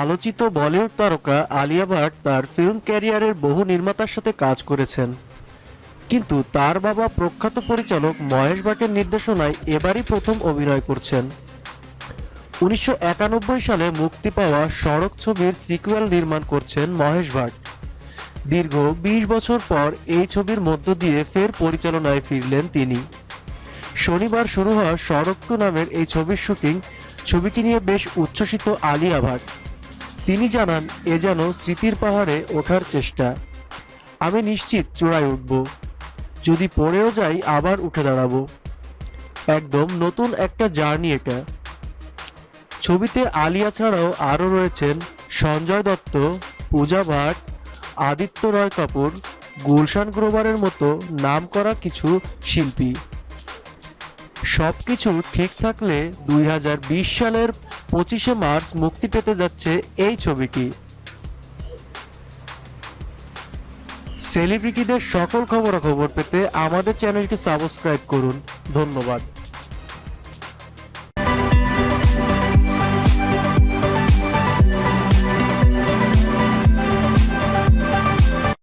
আলোচিত বলিউড তারকা আলিয়া ভাট তার ফিল্ম ক্যারিয়ারের বহু নির্মাতার সাথে কাজ করেছেন। কিন্তু তার বাবা প্রখ্যাত পরিচালক মহেশ ভাটের নির্দেশনায় এবারই প্রথম অভিনয় করছেন। উনিশশো একানব্বই সালে মুক্তি পাওয়া সড়ক ছবির সিকুয়েল নির্মাণ করছেন মহেশ ভাট। দীর্ঘ বিশ বছর পর এই ছবির মধ্য দিয়ে ফের পরিচালনায় ফিরলেন তিনি। শনিবার শুরু হওয়া সড়ক টু নামের এই ছবির শুটিং ছবিটি নিয়ে বেশ উচ্ছ্বসিত আলিয়া ভাট। তিনি জানান, এ যেন স্মৃতির পাহাড়ে ওঠার চেষ্টা। আমি নিশ্চিত চূড়ায় উঠব। যদি পড়েও যাই, আবার উঠে দাঁড়াবো। একদম নতুন একটা জার্নি এটা। ছবিতে আলিয়া ছাড়াও আরও রয়েছেন সঞ্জয় দত্ত, পূজা ভাট, আদিত্য রয় কাপুর, গুলশান গ্রোভারের মতো নাম করা কিছু শিল্পী। সবকিছু ঠিক থাকলে দুই হাজার বিশ সালের পঁচিশে মার্চ মুক্তি পেতে যাচ্ছে এই ছবিটি। সেলিব্রিটিদের সকল খবরাখবর পেতে আমাদের চ্যানেলটি সাবস্ক্রাইব করুন। ধন্যবাদ।